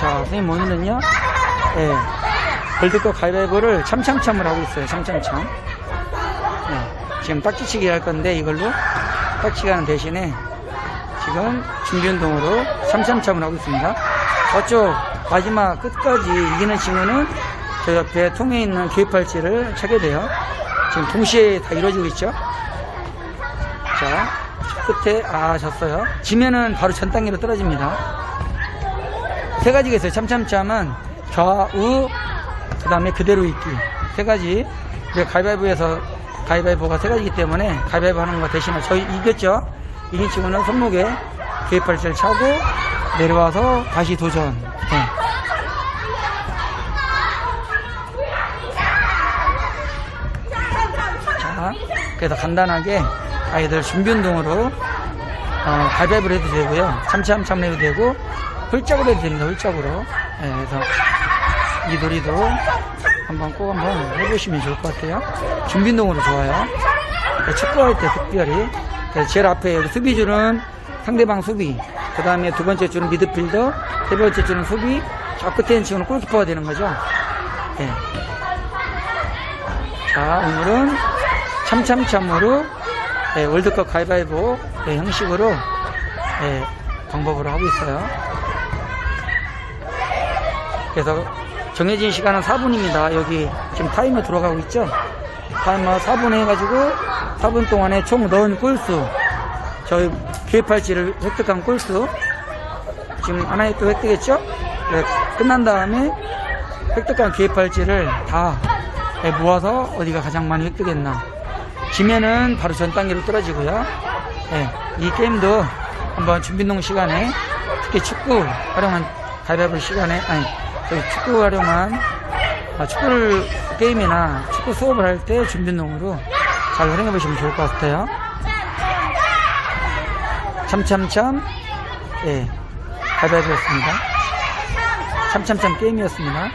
자, 선생님 오늘은요, 예, 월드컵 가위바위보를 참참참을 하고 있어요. 참참참. 예, 지금 딱지치기 할 건데 이걸로 딱지기 하는 대신에 지금 준비 운동으로 참참참을 하고 있습니다. 저쪽 마지막 끝까지 이기는 친구는 저 옆에 통에 있는 교입팔찌를 차게 돼요. 지금 동시에 다 이루어지고 있죠. 자, 끝에 아 졌어요. 지면은 바로 전 단계로 떨어집니다. 세 가지가 있어요. 참참참은 좌우 그 다음에 그대로 있기 세 가지. 근데 가위바위보에서 가위바위보가 세 가지이기 때문에 가위바위보 하는 거 대신에 저희 이겼죠. 이긴 친구는 손목에 교입팔찌를 차고 내려와서 다시 도전. 네. 자, 그래서 간단하게 아이들 준비 운동으로 어, 가위바위보를 해도 되고요. 참참참 해도 되고 홀짝으로 해도 됩니다. 홀짝으로. 네, 그래서 이 놀이도 한번 꼭 한번 해보시면 좋을 것 같아요. 준비 운동으로 좋아요. 네, 축구할 때 특별히 그래서 제일 앞에 여기 수비줄은 상대방 수비 그 다음에 두 번째 줄은 미드필더 세 번째 줄은 수비 저 끝에 있는 친구는 골키퍼가 되는 거죠. 네. 자, 오늘은 참참참으로 예, 월드컵 가위바위보 예, 형식으로 예, 방법으로 하고 있어요. 그래서 정해진 시간은 4분입니다. 여기 지금 타이머 들어가고 있죠? 타이머 4분 해가지고 4분 동안에 총 넣은 골수 저희 기회팔찌를 획득한 골수 지금 하나에 또 획득했죠? 네, 끝난 다음에 획득한 기회팔찌를 다 예, 모아서 어디가 가장 많이 획득했나 지면은 바로 전 단계로 떨어지고요 예, 이 게임도 한번 준비농 시간에 특히 축구 활용한 가위바위보 시간에 아니 축구 활용한 아, 축구를 게임이나 축구 수업을 할 때 준비농으로 잘 활용해 보시면 좋을 것 같아요. 참참참. 예. 가위바위보였습니다. 참참참 게임이었습니다